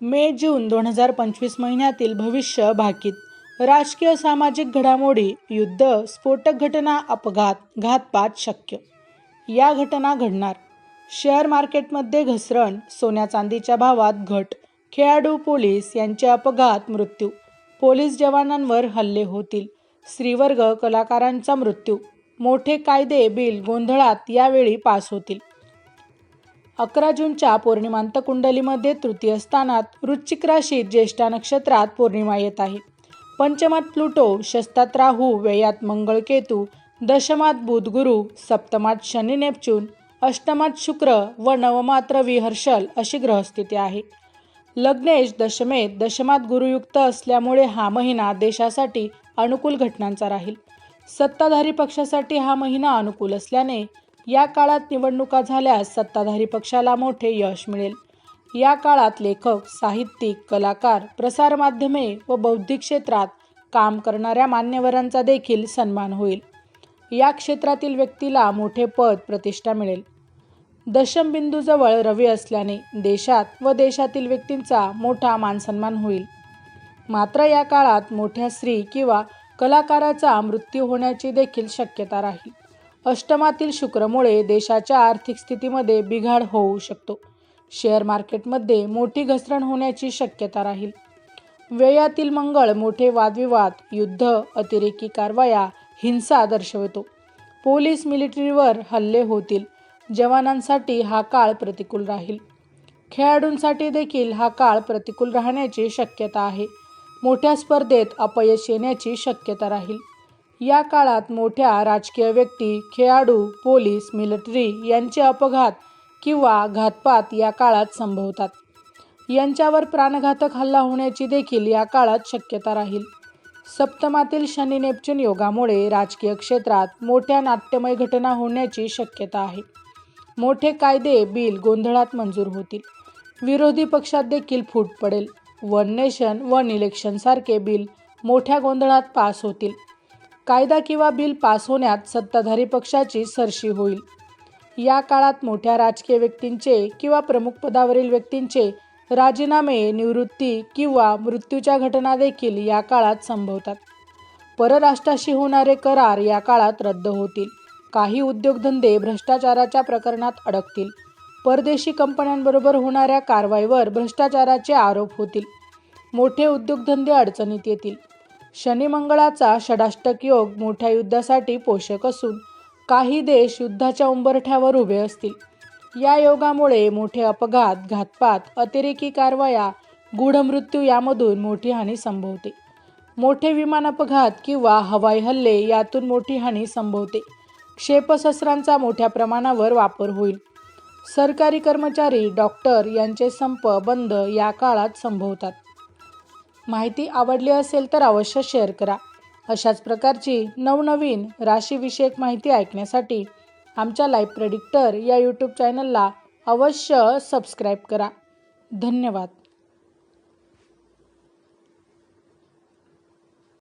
मे जून दोन हजार पंचवीस महिन्यातील भविष्य भाकीत. राजकीय सामाजिक घडामोडी युद्ध स्फोटक घटना अपघात घातपात शक्य. या घटना घडणार. शेअर मार्केटमध्ये घसरण सोन्या चांदीच्या भावात घट खेळाडू पोलीस यांचे अपघात मृत्यू. पोलीस जवानांवर हल्ले होतील. स्त्रीवर्ग कलाकारांचा मृत्यू. मोठे कायदे बिल गोंधळात यावेळी पास होतील. अकरा जूनच्या पौर्णिमांत कुंडलीमध्ये तृतीय स्थानात वृश्चिक राशीत ज्येष्ठा नक्षत्रात पौर्णिमा येत आहे. पंचमात प्लुटो शस्तात राहू व्ययात मंगळ केतू दशमात बुध गुरु सप्तमात शनी नेपच्यून अष्टमात शुक्र व नवमात रवी हर्षल अशी ग्रहस्थिती आहे. लग्नेश दशमेत दशमात गुरुयुक्त असल्यामुळे हा महिना देशासाठी अनुकूल घटनांचा राहील. सत्ताधारी पक्षासाठी हा महिना अनुकूल असल्याने या काळात निवडणुका झाल्यास सत्ताधारी पक्षाला मोठे यश मिळेल. या काळात लेखक साहित्यिक कलाकार प्रसारमाध्यमे व बौद्धिक क्षेत्रात काम करणाऱ्या मान्यवरांचा देखील सन्मान होईल. या क्षेत्रातील व्यक्तीला मोठे पद प्रतिष्ठा मिळेल. दशमबिंदूजवळ रवी असल्याने देशात व देशातील व्यक्तींचा मोठा मानसन्मान होईल. मात्र या काळात मोठ्या स्त्री किंवा कलाकाराचा मृत्यू होण्याची देखील शक्यता राहील. अष्टमातील शुक्रमुळे देशाच्या आर्थिक स्थितीमध्ये बिघाड होऊ शकतो. शेअर मार्केटमध्ये मोठी घसरण होण्याची शक्यता राहील. व्ययातील मंगळ मोठे वादविवाद युद्ध अतिरेकी कारवाया हिंसा दर्शवतो. पोलीस मिलिटरीवर हल्ले होतील. जवानांसाठी हा काळ प्रतिकूल राहील. खेळाडूंसाठी देखील हा काळ प्रतिकूल राहण्याची शक्यता आहे. मोठ्या स्पर्धेत अपयश येण्याची शक्यता राहील. या काळात मोठ्या राजकीय व्यक्ती खेळाडू पोलीस मिलिटरी यांचे अपघात किंवा घातपात या काळात संभवतात. यांच्यावर प्राणघातक हल्ला होण्याची देखील या काळात शक्यता राहील. सप्तमातील शनी नेपच्यून योगामुळे राजकीय क्षेत्रात मोठ्या नाट्यमय घटना होण्याची शक्यता आहे. मोठे कायदे बिल गोंधळात मंजूर होतील. विरोधी पक्षात देखील फूट पडेल. वन नेशन वन इलेक्शनसारखे बिल मोठ्या गोंधळात पास होतील. कायदा किंवा बिल पास होण्यात सत्ताधारी पक्षाची सरशी होईल. या काळात मोठ्या राजकीय व्यक्तींचे किंवा प्रमुख पदावरील व्यक्तींचे राजीनामे निवृत्ती किंवा मृत्यूच्या घटना देखील या काळात संभवतात. परराष्ट्राशी होणारे करार या काळात रद्द होतील. काही उद्योगधंदे भ्रष्टाचाराच्या प्रकरणात अडकतील. परदेशी कंपन्यांबरोबर होणाऱ्या कारवाईवर भ्रष्टाचाराचे आरोप होतील. मोठे उद्योगधंदे अडचणीत येतील. शनिमंगळाचा षडाष्टक योग मोठ्या युद्धासाठी पोषक असून काही देश युद्धाच्या उंबरठ्यावर उभे असतील. या योगामुळे मोठे अपघात घातपात अतिरेकी कारवाया गूढ मृत्यू यामधून मोठी हानी संभवते. मोठे विमान अपघात किंवा हवाई हल्ले यातून मोठी हानी संभवते. क्षेपशस्त्रांचा मोठ्या प्रमाणावर वापर होईल. सरकारी कर्मचारी डॉक्टर यांचे संप बंद या काळात संभवतात. माहिती आवडली असेल तर अवश्य शेअर करा. अशाच प्रकारची नवनवीन राशीविषयक माहिती ऐकण्यासाठी आमच्या लाईव्ह प्रेडिक्टर या यूट्यूब चॅनलला अवश्य सबस्क्राईब करा. धन्यवाद.